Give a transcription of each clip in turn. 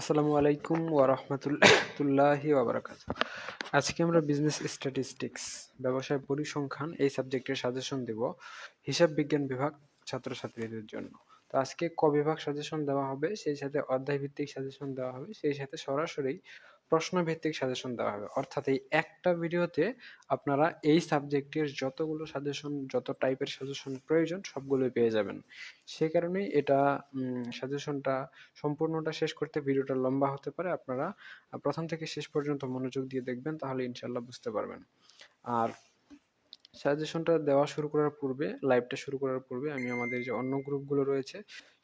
আসসালামু আলাইকুম ওয়া রাহমাতুল্লাহি ওয়া বারাকাতুহু। আজকে আমরা বিজনেস স্ট্যাটিস্টিক্স ব্যবসায় পরিসংখ্যান এই সাবজেক্টের সাজেশন দেব, হিসাব বিজ্ঞান বিভাগ ছাত্রছাত্রীদের জন্য। তো আজকে ক বিভাগ সাজেশন দেওয়া হবে, সেই সাথে অধ্যায় ভিত্তিক সাজেশন দেওয়া হবে, সেই সাথে সরাসরি প্রশ্ন ভিত্তিক সাজেশন দেওয়া হবে। অর্থাৎ এই একটা ভিডিওতে আপনারা এই সাবজেক্টের যতগুলো সাজেশন যত টাইপের সাজেশন প্রয়োজন সবগুলোই পেয়ে যাবেন। সে কারণেই এটা সাজেশনটা সম্পূর্ণটা শেষ করতে ভিডিওটা লম্বা হতে পারে। আপনারা প্রথম থেকে শেষ পর্যন্ত মনোযোগ দিয়ে দেখবেন, তাহলে ইনশাল্লাহ বুঝতে পারবেন। আর সাজেশনটা দেওয়া শুরু করার পূর্বে লাইভটা শুরু করার পূর্বে আমি আমাদের যে অন্য গ্রুপগুলো রয়েছে,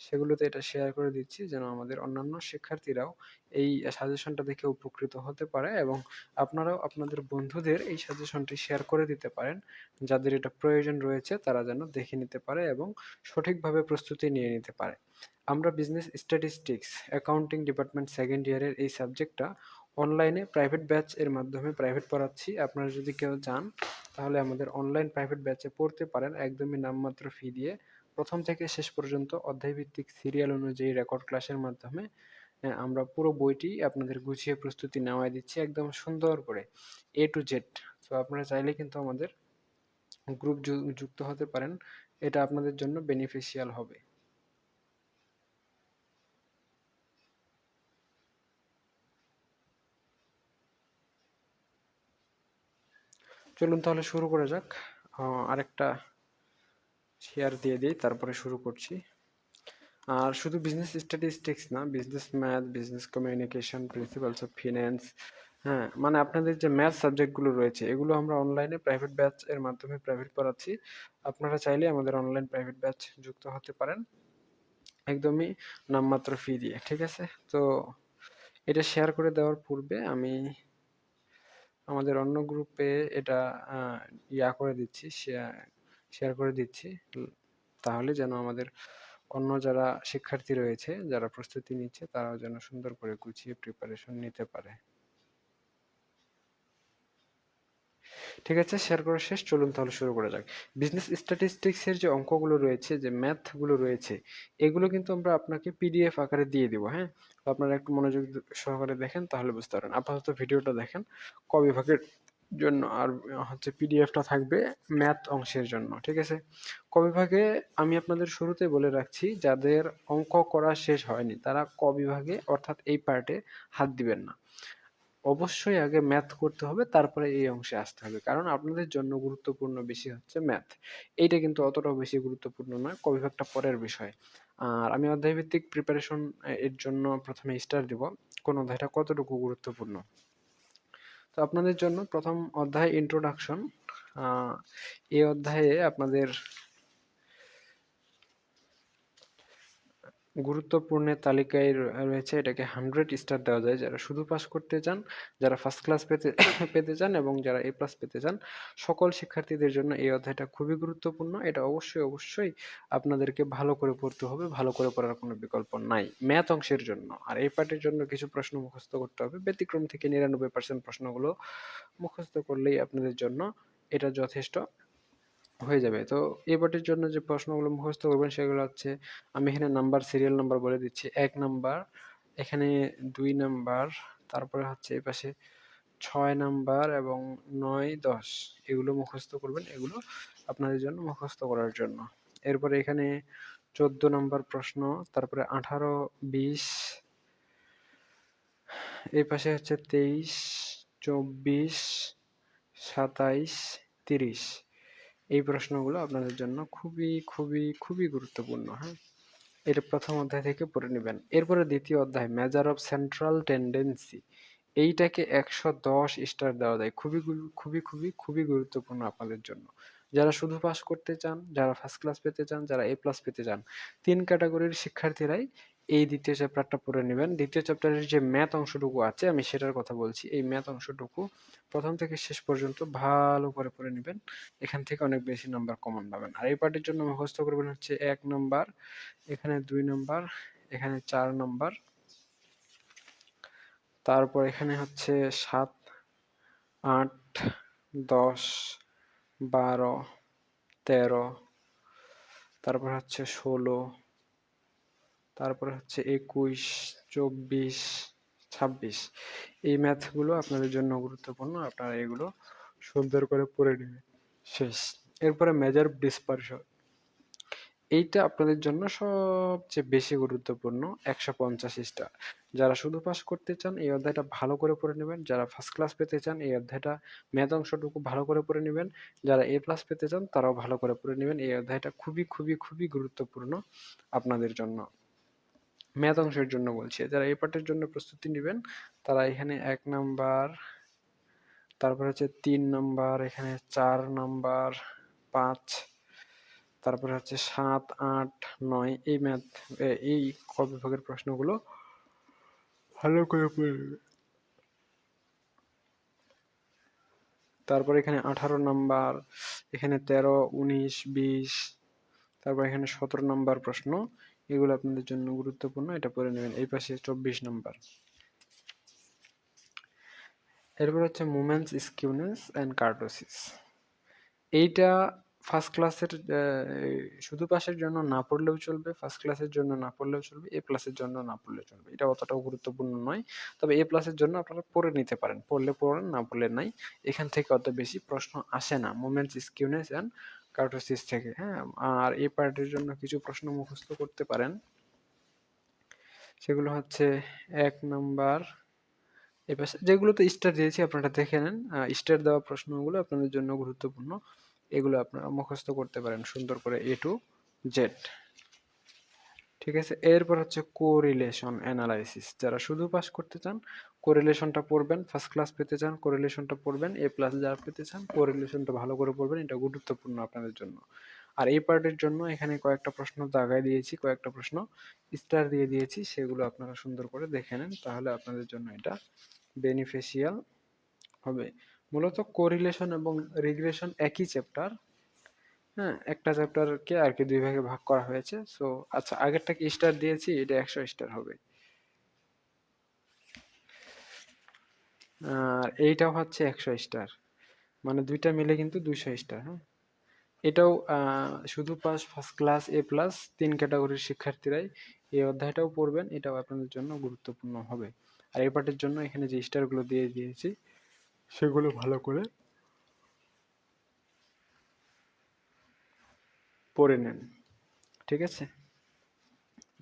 সেগুলোতে এটা শেয়ার করে দিচ্ছি যেন আমাদের অন্যান্য শিক্ষার্থীরাও এই সাজেশনটা দেখে উপকৃত হতে পারে এবং আপনারাও আপনাদের বন্ধুদের এই সাজেশনটি শেয়ার করে দিতে পারেন। যাদের এটা প্রয়োজন রয়েছে, তারা যেন দেখে নিতে পারে এবং সঠিকভাবে প্রস্তুতি নিয়ে নিতে পারে। আমরা business statistics accounting department second ইয়ারের এই সাবজেক্টটা অনলাইনে প্রাইভেট ব্যাচ এর মাধ্যমে প্রাইভেট পড়াচ্ছি। আপনারা যদি কেউ চান, তাহলে আমাদের অনলাইন প্রাইভেট ব্যাচে পড়তে পারেন একদমই নামমাত্র ফি দিয়ে। প্রথম থেকে শেষ পর্যন্ত অধ্যায়ভিত্তিক সিরিয়াল অনুযায়ী রেকর্ড ক্লাসের মাধ্যমে আমরা পুরো বইটি আপনাদের গুছিয়ে প্রস্তুতি নেওয়াই দিচ্ছি একদম সুন্দর করে এ টু জেড তো আপনারা চাইলে কিন্তু আমাদের গ্রুপ যুক্ত হতে পারেন। এটা আপনাদের জন্য বেনিফিশিয়াল হবে। চলুন তাহলে শুরু করা যাক। আরেকটা শেয়ার দিয়ে দিই, তারপরে শুরু করছি। আর শুধু বিজনেস স্ট্যাটিস্টিক্স না business math business communication principles of finance হ্যাঁ মানে আপনাদের যে ম্যাথ সাবজেক্টগুলো রয়েছে, এগুলো আমরা অনলাইনে প্রাইভেট ব্যাচ এর মাধ্যমে প্রাইভেট পড়াচ্ছি। আপনারা চাইলে আমাদের অনলাইন প্রাইভেট ব্যাচ যুক্ত হতে পারেন। একদমই নামমাত্র ফি দিয়ে, ঠিক আছে? তো এটা শেয়ার করে দেওয়ার পূর্বে আমি আমাদের অন্য গ্রুপে এটা ইয়া করে দিচ্ছি শেয়ার করে দিচ্ছি। তাহলে যেন আমাদের অন্য যারা শিক্ষার্থী রয়েছে, যারা প্রস্তুতি নিচ্ছে, তারাও যেন সুন্দর করে গুছিয়ে প্রিপারেশন নিতে পারে। ঠিক আছে শেয়ার করা শেষ, চলুন তাহলে শুরু করা যাক। বিজনেস স্ট্যাটিস্টিক্সের যে অঙ্কগুলো রয়েছে, যে ম্যাথগুলো রয়েছে, এগুলো কিন্তু আমরা আপনাকে পিডিএফ আকারে দিয়ে দিব হ্যাঁ? তো আপনারা একটু মনোযোগ সহকারে দেখেন, তাহলে বুঝতে পারেন আপাতত ভিডিওটা দেখেন, ক বিভাগের জন্য আর, হচ্ছে পিডিএফটা থাকবে ম্যাথ অংশের জন্য, ঠিক আছে? ক বিভাগে আমি আপনাদের শুরুতে বলে রাখছি, যাদের অঙ্ক করা শেষ হয়নি, তারা ক বিভাগে, অর্থাৎ এই পার্টে হাত দিবেন না। অবশ্যই আগে ম্যাথ করতে হবে, তারপরে এই অংশে আসতে হবে। কারণ আপনাদের জন্য গুরুত্বপূর্ণ বেশি হচ্ছে ম্যাথ এইটা কিন্তু অতটাও বেশি গুরুত্বপূর্ণ নয় ক বিভাগটা পরের বিষয়। আর আমি অধ্যায়ভিত্তিক প্রিপারেশন এর জন্য প্রথমে স্টার দিব। কোন অধ্যায়টা কতটুকু গুরুত্বপূর্ণ? তো আপনাদের জন্য প্রথম অধ্যায় ইন্ট্রোডাকশন এই অধ্যায়ে আপনাদের গুরুত্বপূর্ণের তালিকায় রয়েছে এটাকে হান্ড্রেড স্টার দেওয়া যায়। যারা শুধু পাস করতে চান, যারা ফার্স্ট ক্লাস পেতে পেতে চান এবং যারা এ প্লাস পেতে চান, সকল শিক্ষার্থীদের জন্য এই অধ্যায়টা খুবই গুরুত্বপূর্ণ। এটা অবশ্যই অবশ্যই আপনাদেরকে ভালো করে পড়তে হবে, ভালো করে পড়ার কোনো বিকল্প নাই ম্যাথ অংশের জন্য। আর এই পার্টের জন্য কিছু প্রশ্ন মুখস্থ করতে হবে। ব্যতিক্রম থেকে নিরানব্বই পার্সেন্ট প্রশ্নগুলো মুখস্থ করলেই আপনাদের জন্য এটা যথেষ্ট। হয়ে যাবে। তো এই পার্টির জন্য যে প্রশ্নগুলো মুখস্থ করবেন সেগুলো হচ্ছে, আমি এখানে নাম্বার সিরিয়াল নাম্বার বলে দিচ্ছি। এক নাম্বার এখানে দুই নাম্বার তারপরে হচ্ছে এই পাশে ছয় নাম্বার এবং নয়, দশ। এগুলো মুখস্থ করবেন, এগুলো আপনাদের জন্য মুখস্থ করার জন্য। এরপরে এখানে চোদ্দ নাম্বার প্রশ্ন, তারপরে আঠারো, বিশ, এই পাশে হচ্ছে তেইশ, চব্বিশ, সাতাইশ, তিরিশ। এই প্রশ্নগুলো আপনাদের জন্য খুবই খুবই খুবই গুরুত্বপূর্ণ হ্যাঁ? এটা প্রথম অধ্যায় থেকে পড়ে নেবেন। এরপরে দ্বিতীয় অধ্যায় মেজার অফ সেন্ট্রাল টেন্ডেন্সি এইটাকে একশো দশ স্টার দেওয়া যায়। খুবই খুবই খুবই খুবই গুরুত্বপূর্ণ আপনাদের জন্য। যারা শুধু পাস করতে চান, যারা ফার্স্ট ক্লাস পেতে চান, যারা এ প্লাস পেতে চান, তিন ক্যাটাগরির শিক্ষার্থীরাই এই দ্বিতীয় চ্যাপ্টারটা পড়ে নেবেন। দ্বিতীয় চ্যাপ্টারের যে ম্যাথ অংশটুকু আছে, আমি সেটার কথা বলছি। এই ম্যাথ অংশটুকু প্রথম থেকে শেষ পর্যন্ত ভালো করে পড়ে নেবেন। এখান থেকে অনেক বেশি নাম্বার কমন পাবেন। আর এই পার্টির জন্য মুখস্থ করবেন হচ্ছে এক নাম্বার এখানে দুই নাম্বার এখানে চার নাম্বার তারপর এখানে হচ্ছে সাত, আট, দশ, বারো, তেরো, তারপর হচ্ছে ষোলো তারপরে হচ্ছে একুশ, চব্বিশ, ছাব্বিশ। এই ম্যাথগুলো আপনাদের জন্য গুরুত্বপূর্ণ। আপনারা এগুলো সুন্দর করে পড়ে নেবেন। শেষ। এরপরে মেজার ডিসপারশন এইটা আপনাদের জন্য সবচেয়ে বেশি গুরুত্বপূর্ণ, একশো পঞ্চাশ স্টার যারা শুধু পাস করতে চান, এই অধ্যায়টা ভালো করে পড়ে নেবেন। যারা ফার্স্ট ক্লাস পেতে চান, এই অধ্যায়টা ম্যাথ অংশটুকু ভালো করে পড়ে নেবেন। যারা এ প্লাস পেতে চান, তারাও ভালো করে পড়ে নেবেন। এই অধ্যায়টা খুবই খুবই খুবই গুরুত্বপূর্ণ আপনাদের জন্য। ম্যাথ অংশের জন্য বলছি। যারা এই পার্টের জন্য প্রস্তুতি নেবেন, তারা এখানে এক নাম্বার, তারপর হচ্ছে তিন নাম্বার, এখানে চার নাম্বার, পাঁচ, তারপরে হচ্ছে সাত, আট, নয়, এই ম্যাথ এই ক বিভাগের প্রশ্নগুলো ভালো করে পড়ে নেবে তারপর এখানে আঠারো নাম্বার, এখানে তেরো, উনিশ, বিশ, তারপর এখানে সতেরো নাম্বার প্রশ্ন। এগুলো আপনাদের জন্য গুরুত্বপূর্ণ, এটা পড়ে নেবেন। এই পাশে চব্বিশ নাম্বার। এরপর হচ্ছে মুমেন্টস স্কিউনেস অ্যান্ড কার্ডোসিস এইটা ফার্স্ট ক্লাসের শুধু পাশের জন্য না পড়লেও চলবে ফার্স্ট ক্লাসের জন্য না পড়লেও চলবে এ প্লাসের জন্য না পড়লেও চলবে। এটা অতটাও গুরুত্বপূর্ণ নয়, তবে এ প্লাসের জন্য আপনারা পড়ে নিতে পারেন। পড়লে পড়েন, না পড়লে নাই। এখান থেকে অত বেশি প্রশ্ন আসে না। মোমেন্টস স্কিউনেস অ্যান্ড কার্টোসিস থেকে হ্যাঁ? আর এই পার্টের জন্য কিছু প্রশ্ন মুখস্থ করতে পারেন। সেগুলো হচ্ছে, এক নাম্বার যেগুলোতে স্টার দিয়েছি আপনারা দেখে নেন। স্টার দেওয়া প্রশ্নগুলো আপনাদের জন্য গুরুত্বপূর্ণ। এগুলো আপনারা মুখস্থ করতে পারেন সুন্দর করে এ টু জেড ঠিক আছে? এরপর হচ্ছে কোরিলেশন অ্যানালাইসিস যারা শুধু পাস করতে চান কোরিলেশনটা পড়বেন ফার্স্ট ক্লাস পেতে চান কোরিলেশনটা পড়বেন এ প্লাস যারা পেতে চান কোরিলেশনটা ভালো করে পড়বেন, এটা গুরুত্বপূর্ণ আপনাদের জন্য। আর এই পার্টের জন্য এখানে কয়েকটা প্রশ্ন দাগায় দিয়েছি, কয়েকটা প্রশ্ন স্টার দিয়ে দিয়েছি, সেগুলো আপনারা সুন্দর করে দেখে নেন, তাহলে আপনাদের জন্য এটা বেনিফিশিয়াল হবে। মূলত কোরিলেশন এবং রিগ্রেশন একই চ্যাপ্টার হ্যাঁ একটা চ্যাপ্টারকে আর কি দুই ভাগে ভাগ করা হয়েছে। সো আচ্ছা আগেরটা কি স্টার দিয়েছি? এটা একশো স্টার হবে। আর এইটাও হচ্ছে একশো স্টার। মানে দুইটা মিলে কিন্তু দুইশো স্টার হ্যাঁ? এটাও শুধু pass first class A plus তিন ক্যাটাগরির শিক্ষার্থীরাই এই অধ্যায়টাও পড়বেন। এটাও আপনাদের জন্য গুরুত্বপূর্ণ হবে। আর এই পার্টের জন্য এখানে যে স্টারগুলো দিয়ে দিয়েছি, সেগুলো ভালো করে পড়ে নেন। ঠিক আছে?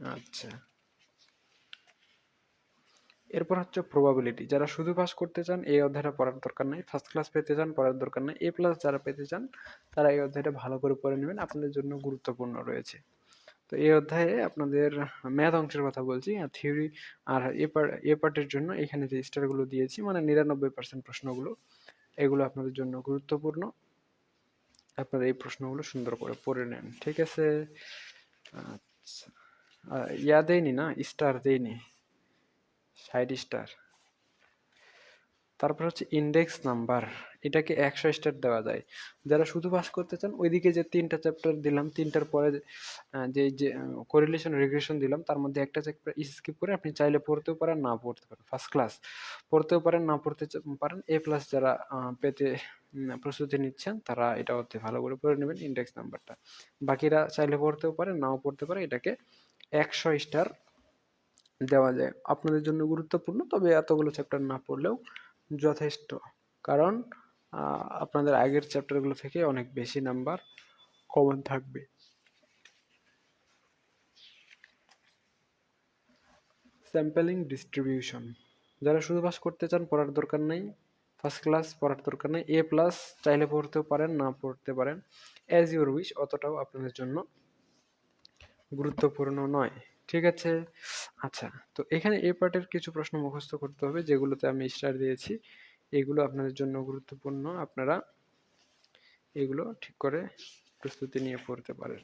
আচ্ছা। এরপর হচ্ছে প্রবাবিলিটি যারা শুধু পাস করতে চান, এই অধ্যায়টা পড়ার দরকার নেই। ফার্স্ট ক্লাস পেতে চান, পড়ার দরকার নেই। এ প্লাস যারা পেতে চান, তারা এই অধ্যায়টা ভালো করে পড়ে নেবেন। আপনাদের জন্য গুরুত্বপূর্ণ রয়েছে। তো এই অধ্যায়ে আপনাদের ম্যাথ অংশের কথা বলছি, আর থিওরি আর এ পার্ট এ পার্টের জন্য এখানে যে স্টারগুলো দিয়েছি মানে নিরানব্বই পার্সেন্ট প্রশ্নগুলো, এগুলো আপনাদের জন্য গুরুত্বপূর্ণ। আপনারা এই প্রশ্নগুলো সুন্দর করে পড়ে নেন, ঠিক আছে? আচ্ছা। ইয়া দেয়নি না? স্টার দেয়নি। ষাট স্টার তারপর হচ্ছে ইন্ডেক্স নাম্বার এটাকে একশো স্টার দেওয়া যায়। যারা শুধু পাস করতে চান, ওইদিকে যে তিনটা চ্যাপ্টার দিলাম, তিনটার পরে যে যে কোরিলেশন রিগ্রেশন দিলাম, তার মধ্যে একটা চ্যাপ্টার স্কিপ করে আপনি চাইলে পড়তেও পারেন, না পড়তে পারেন। ফার্স্ট ক্লাস পড়তেও পারেন, না পড়তে পারেন। এ প্লাস যারা পেতে প্রস্তুতি নিচ্ছেন, তারা এটা অর্থে ভালো করে পড়ে নেবেন ইন্ডেক্স নাম্বারটা বাকিরা চাইলে পড়তেও পারে নাও পড়তে পারে। এটাকে একশো স্টার দেওয়া যায়। আপনাদের জন্য গুরুত্বপূর্ণ, তবে এতগুলো চ্যাপ্টার না পড়লেও যথেষ্ট। কারণ আপনাদের আগের চ্যাপ্টারগুলো থেকে অনেক বেশি নাম্বার কমন থাকবে। স্যাম্পেলিং ডিস্ট্রিবিউশন যারা শুধু পাস করতে চান, পড়ার দরকার নেই। ফার্স্ট ক্লাস পড়ার দরকার নেই। এ প্লাস চাইলে পড়তেও পারেন, না পড়তে পারেন। অ্যাজ ইউর উইশ অতটাও আপনাদের জন্য গুরুত্বপূর্ণ নয়। ঠিক আছে? আচ্ছা তো এখানে এ পার্টের কিছু প্রশ্ন মুখস্থ করতে হবে, যেগুলোতে আমি স্টার দিয়েছি। এগুলো আপনাদের জন্য গুরুত্বপূর্ণ। আপনারা এগুলো ঠিক করে প্রস্তুতি নিয়ে পড়তে পারেন।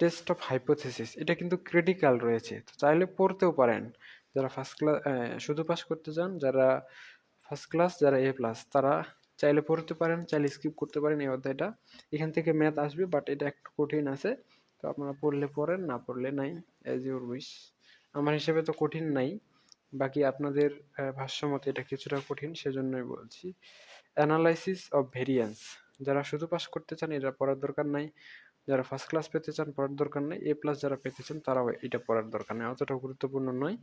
টেস্ট অফ হাইপোথেসিস এটা কিন্তু ক্রিটিক্যাল রয়েছে। তো চাইলে পড়তেও পারেন। যারা ফার্স্ট ক্লাস শুধু পাস করতে চান, যারা ফার্স্ট ক্লাস যারা এ প্লাস তারা চাইলে পড়তে পারেন, চাইলে স্কিপ করতে পারেন এই অধ্যায়টা। এখান থেকে ম্যাথ আসবে বাট এটা একটু কঠিন আছে। তো আপনারা পড়লে পড়েন, না পড়লে নাই অ্যাজ ইউর উইশ আমার হিসেবে তো কঠিন নাই, বাকি আপনাদের ভাষ্যমতে এটা কিছুটা কঠিন, সেজন্যই বলছি। অ্যানালাইসিস অফ ভেরিয়েন্স যারা শুধু পাস করতে চান, এটা পড়ার দরকার নাই। যারা ফার্স্ট ক্লাস পেতে চান, পড়ার দরকার নেই। এ প্লাস যারা পেতে চান, তারাও এটা পড়ার দরকার নেই। অতটা গুরুত্বপূর্ণ নয়।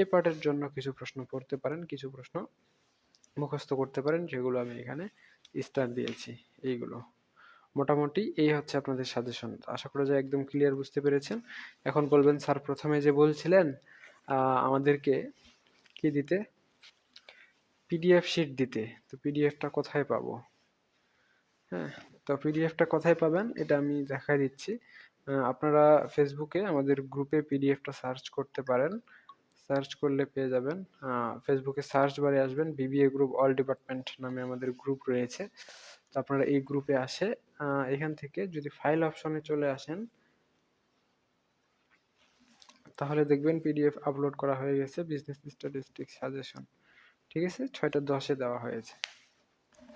এ পার্টের জন্য কিছু প্রশ্ন পড়তে পারেন, কিছু প্রশ্ন মুখস্থ করতে পারেন, যেগুলো আমি এখানে স্টার দিয়েছি। এইগুলো। মোটামুটি এই হচ্ছে আপনাদের সাজেশন আশা করা যায় একদম ক্লিয়ার বুঝতে পেরেছেন। এখন বলবেন, স্যার, প্রথমে যে বলছিলেন আমাদেরকে কি দিতে? পিডিএফ শিট দিতে। তো পিডিএফটা কোথায় পাবো? হ্যাঁ তো পিডিএফটা কোথায় পাবেন? এটা আমি দেখাই দিচ্ছি। আপনারা ফেসবুকে আমাদের গ্রুপে পিডিএফটা সার্চ করতে পারেন। সার্চ করলে পেয়ে যাবেন। ফেসবুকে সার্চ বারে আসবেন। বিবিএ গ্রুপ অল ডিপার্টমেন্ট নামে আমাদের গ্রুপ রয়েছে। তো আপনারা এই গ্রুপে আসে। এখান থেকে যদি ফাইল অপশনে চলে আসেন, তাহলে দেখবেন পিডিএফ আপলোড করা হয়ে গেছে বিজনেস স্ট্যাটিস্টিক সাজেশন ঠিক আছে? ছয়টা দশে দেওয়া হয়েছে।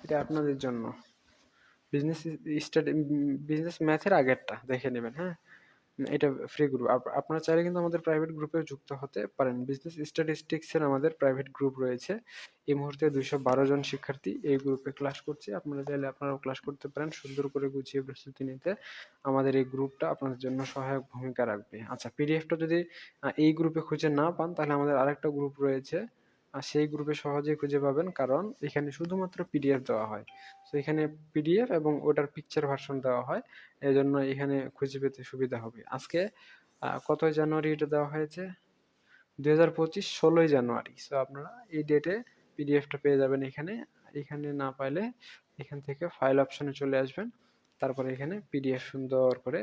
এটা আপনাদের জন্য। বিজনেস স্টাডি বিজনেস ম্যাথের আগেরটা, দেখে নেবেন হ্যাঁ? এটা ফ্রি গ্রুপ আপনারা চাইলে কিন্তু আমাদের প্রাইভেট গ্রুপে যুক্ত হতে পারেন। বিজনেস স্ট্যাটিস্টিক্সের আমাদের প্রাইভেট গ্রুপ রয়েছে। এই মুহূর্তে দুইশো বারো জন শিক্ষার্থী এই গ্রুপে ক্লাস করছে। আপনারা চাইলে আপনারাও ক্লাস করতে পারেন। সুন্দর করে গুছিয়ে প্রস্তুতি নিতে আমাদের এই গ্রুপটা আপনাদের জন্য সহায়ক ভূমিকা রাখবে। আচ্ছা পিডিএফটা যদি এই গ্রুপে খুঁজে না পান, তাহলে আমাদের আরেকটা গ্রুপ রয়েছে। সেই গ্রুপে সহজেই খুঁজে পাবেন, কারণ এখানে শুধুমাত্র পিডিএফ দেওয়া হয়। তো এখানে পিডিএফ এবং ওটার পিকচার ভার্সন দেওয়া হয়। এই জন্য এখানে খুঁজে পেতে সুবিধা হবে। আজকে কত জানুয়ারি এটা দেওয়া হয়েছে? দুই হাজার পঁচিশ, ষোলোই জানুয়ারি। সো আপনারা এই ডেটে পিডিএফটা পেয়ে যাবেন এখানে। এখানে না পাইলে এখান থেকে ফাইল অপশনে চলে আসবেন। তারপরে এখানে পিডিএফ সুন্দর করে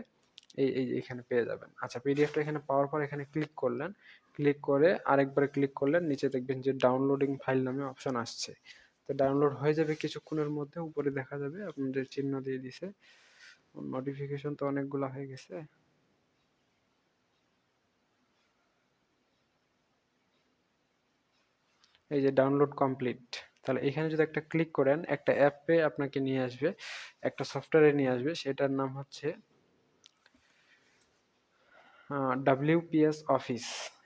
এই এই এখানে পেয়ে যাবেন। আচ্ছা পিডিএফটা এখানে পাওয়ার পর এখানে ক্লিক করলেন। ক্লিক করে আরেকবার ক্লিক করলেন, নিচে দেখবেন যে ডাউনলোডিং ফাইল নামে অপশন আসছে। তো ডাউনলোড হয়ে যাবে কিছুক্ষণের মধ্যে, উপরে দেখা যাবে, আপনাদের চিহ্ন দিয়ে দিছে। নোটিফিকেশন তো অনেকগুলো হয়ে গেছে। এই যে ডাউনলোড কমপ্লিট তাহলে এখানে যদি একটা ক্লিক করেন, একটা অ্যাপে আপনাকে নিয়ে আসবে, একটা সফটওয়্যারে নিয়ে আসবে, সেটার নাম হচ্ছে ডাব্লিউপিএস অফিস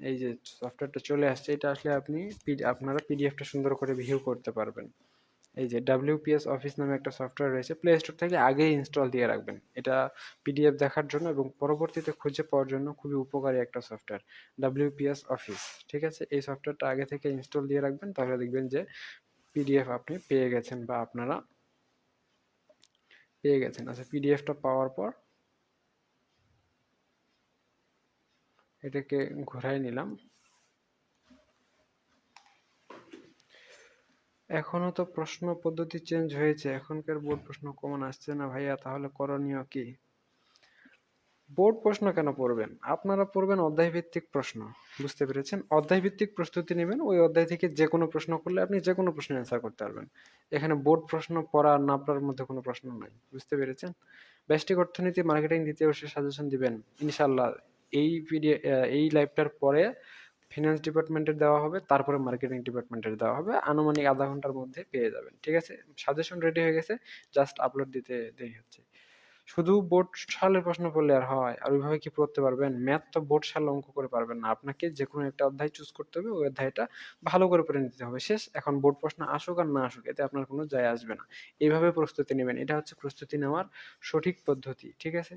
এই যে সফটওয়্যারটা চলে আসছে, এটা আসলে আপনি আপনারা পিডিএফটা সুন্দর করে ভিউ করতে পারবেন। এই যে ডাব্লিউপিএস অফিস নামে একটা সফটওয়্যার রয়েছে প্লে স্টোর থেকে আগেই ইনস্টল দিয়ে রাখবেন। এটা পিডিএফ দেখার জন্য এবং পরবর্তীতে খুঁজে পাওয়ার জন্য খুবই উপকারী একটা সফটওয়্যার ডাব্লিউপিএস অফিস ঠিক আছে? এই সফটওয়্যারটা আগে থেকে ইনস্টল দিয়ে রাখবেন, তাহলে দেখবেন যে পিডিএফ আপনি পেয়ে গেছেন বা আপনারা পেয়ে গেছেন। আচ্ছা পিডিএফটা পাওয়ার পর এটাকে ঘোরাই নিলাম। এখনও তো প্রশ্ন পদ্ধতি চেঞ্জ হয়েছে, এখনকার বোর্ড প্রশ্ন কমন আসছে না ভাইয়া, তাহলে করণীয় কি? বোর্ড প্রশ্ন কেন পড়বেন? আপনারা পড়বেন অধ্যায় ভিত্তিক প্রশ্ন, বুঝতে পেরেছেন? অধ্যায় ভিত্তিক প্রস্তুতি নেবেন, ওই অধ্যায় থেকে যে কোনো প্রশ্ন করলে আপনি যে কোনো প্রশ্নের অ্যান্সার করতে পারবেন। এখানে বোর্ড প্রশ্ন পড়া না পড়ার মধ্যে কোনো প্রশ্ন নাই, বুঝতে পেরেছেন? ব্যষ্টিক অর্থনীতি মার্কেটিং দ্বিতীয় বর্ষের সাজেশন দিবেন ইনশাল্লাহ এই ভিডিও এই লাইভটার পরে ফিনান্স ডিপার্টমেন্টের দেওয়া হবে, তারপরে মার্কেটিং ডিপার্টমেন্টের দেওয়া হবে, আনুমানিক আধা ঘণ্টার মধ্যে পেয়ে যাবেন, ঠিক আছে? সাজেশন রেডি হয়ে গেছে জাস্ট আপলোড দিতে দেরি হচ্ছে। শুধু বোর্ড সালের প্রশ্ন পড়লে আর হয়, আর ওইভাবে কি পড়তে পারবেন? ম্যাথ তো বোর্ড সাল অঙ্ক করে পারবেন না, আপনাকে যে কোনো একটা অধ্যায় চুজ করতে হবে, ওই অধ্যায়টা ভালো করে পড়ে নিতে হবে। শেষ, এখন বোর্ড প্রশ্ন আসুক আর না আসুক, এতে আপনার কোনো যায় আসবে না। এইভাবে প্রস্তুতি নেবেন, এটা হচ্ছে প্রস্তুতি নেওয়ার সঠিক পদ্ধতি, ঠিক আছে?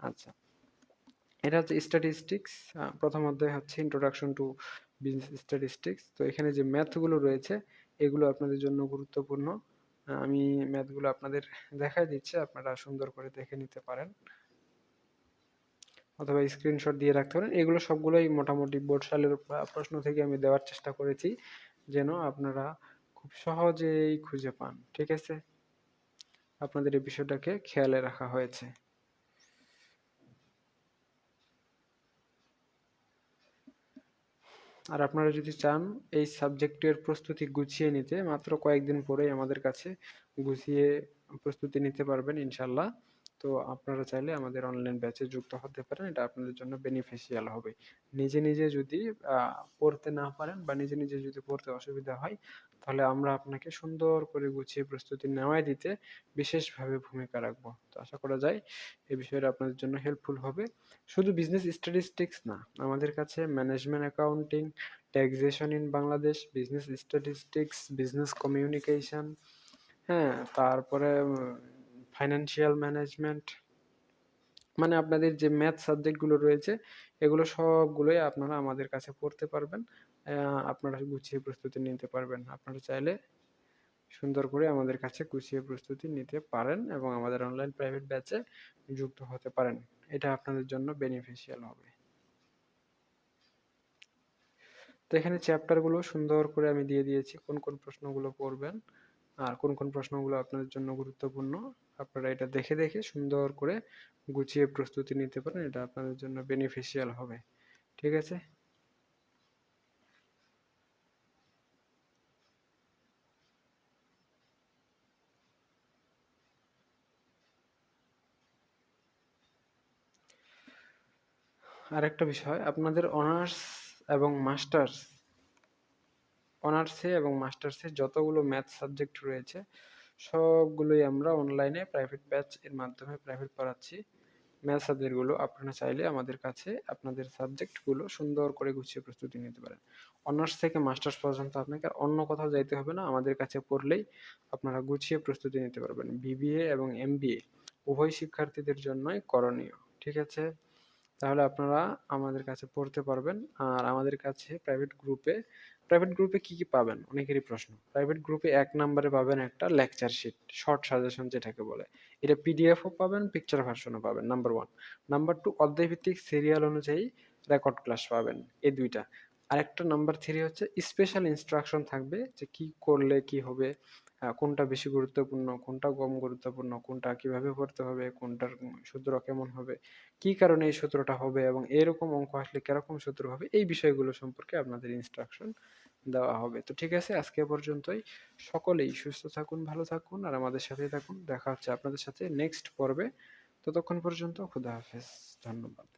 আচ্ছা। এটা হচ্ছে স্ট্যাটিস্টিক্স প্রথম অধ্যায় হচ্ছে ইন্ট্রোডাকশন টু বিজনেস স্ট্যাটিস্টিক্স তো এখানে যে ম্যাথগুলো রয়েছে, এগুলো আপনাদের জন্য গুরুত্বপূর্ণ। আমি ম্যাথগুলো আপনাদের দেখাই দিচ্ছি, আপনারা সুন্দর করে দেখে নিতে পারেন। অথবা স্ক্রিনশট দিয়ে রাখতে পারেন। এগুলো সবগুলোই মোটামুটি বোর্ড সালের প্রশ্ন থেকে আমি দেওয়ার চেষ্টা করেছি, যেন আপনারা খুব সহজেই খুঁজে পান। ঠিক আছে? আপনাদের এই বিষয়টাকে খেয়ালে রাখা হয়েছে। আর আপনারা যদি চান এই সাবজেক্টের প্রস্তুতি গুছিয়ে নিতে, মাত্র কয়েকদিন পরেই আমাদের কাছে গুছিয়ে প্রস্তুতি নিতে পারবেন, ইনশাল্লাহ। তো আপনারা চাইলে আমাদের অনলাইন ব্যাচে যুক্ত হতে পারেন। এটা আপনাদের জন্য বেনিফিশিয়াল হবে। নিজে নিজে যদি পড়তে না পারেন বা নিজে নিজে যদি পড়তে অসুবিধা হয়, তাহলে আমরা আপনাকে সুন্দর করে গুছিয়ে প্রস্তুতি নেওয়াই দিতে বিশেষভাবে ভূমিকা রাখব। তো আশা করা যায় এই বিষয়টা আপনাদের জন্য হেল্পফুল হবে। শুধু বিজনেস স্ট্যাটিস্টিক্স না, আমাদের কাছে management accounting taxation in Bangladesh business statistics business communication হ্যাঁ তারপরে ফাইন্যান্সিয়াল ম্যানেজমেন্ট মানে আপনাদের যে ম্যাথ সাবজেক্টগুলো রয়েছে, এগুলো সবগুলোই আপনারা আমাদের কাছে পড়তে পারবেন। আপনারা গুছিয়ে প্রস্তুতি নিতে পারবেন। আপনারা চাইলে সুন্দর করে আমাদের কাছে গুছিয়ে প্রস্তুতি নিতে পারেন এবং আমাদের অনলাইন প্রাইভেট ব্যাচে যুক্ত হতে পারেন। এটা আপনাদের জন্য বেনিফিশিয়াল হবে। তো এখানে চ্যাপ্টারগুলো সুন্দর করে আমি দিয়ে দিয়েছি। কোন কোন প্রশ্নগুলো পড়বেন? আর কোন কোন প্রশ্নগুলো আপনাদের জন্য গুরুত্বপূর্ণ, আপনারা এটা দেখে দেখে সুন্দর করে গুছিয়ে প্রস্তুতি নিতে পারেন, এটা আপনাদের জন্য বেনিফিশিয়াল হবে। ঠিক আছে? আরেকটা বিষয়, আপনাদের অনার্স এবং মাস্টার্স অনার্সে এবং মাস্টার্সে যতগুলো ম্যাথ সাবজেক্ট রয়েছে, সবগুলোই আমরা অনলাইনে প্রাইভেট ব্যাচ এর মাধ্যমে প্রাইভেট পড়াচ্ছি। ম্যাথ সাবজেক্টগুলো আপনারা চাইলে আমাদের কাছে আপনাদের সাবজেক্টগুলো সুন্দর করে গুছিয়ে প্রস্তুতি নিতে পারেন। অনার্স থেকে মাস্টার্স পর্যন্ত আপনাকে আর অন্য কোথাও যাইতে হবে না, আমাদের কাছে পড়লেই আপনারা গুছিয়ে প্রস্তুতি নিতে পারবেন। বিবিএ এবং এমবিএ উভয় শিক্ষার্থীদের জন্যই করণীয়, ঠিক আছে? তাহলে আপনারা আমাদের কাছে পড়তে পারবেন আর আমাদের কাছে প্রাইভেট গ্রুপে প্রাইভেট গ্রুপে কি কি পাবেন? অনেকেরই প্রশ্ন। প্রাইভেট গ্রুপে এক নম্বরে পাবেন একটা লেকচার শিট শর্ট সাজেশন যেটাকে বলে। এটা পিডিএফও পাবেন পিকচার ভার্সনও পাবেন নাম্বার ওয়ান নাম্বার টু অধ্যায়ভিত্তিক সিরিয়াল অনুযায়ী রেকর্ড ক্লাস পাবেন, এই দুইটা। আরেকটা নাম্বার থ্রি হচ্ছে স্পেশাল ইনস্ট্রাকশন থাকবে, যে কি করলে কি হবে কোনটা বেশি গুরুত্বপূর্ণ, কোনটা কম গুরুত্বপূর্ণ, কোনটা কীভাবে পড়তে হবে, কোনটার সূত্র কেমন হবে, কি কারণে এই সূত্রটা হবে এবং এরকম অঙ্ক আসলে কীরকম সূত্র হবে, এই বিষয়গুলো সম্পর্কে আপনাদের ইনস্ট্রাকশন দেওয়া হবে। তো ঠিক আছে, আজকে পর্যন্তই। সকলেই সুস্থ থাকুন, ভালো থাকুন আর আমাদের সাথেই থাকুন। দেখা হচ্ছে আপনাদের সাথে নেক্সট পর্বে। ততক্ষণ পর্যন্ত খুদা হাফেজ, ধন্যবাদ।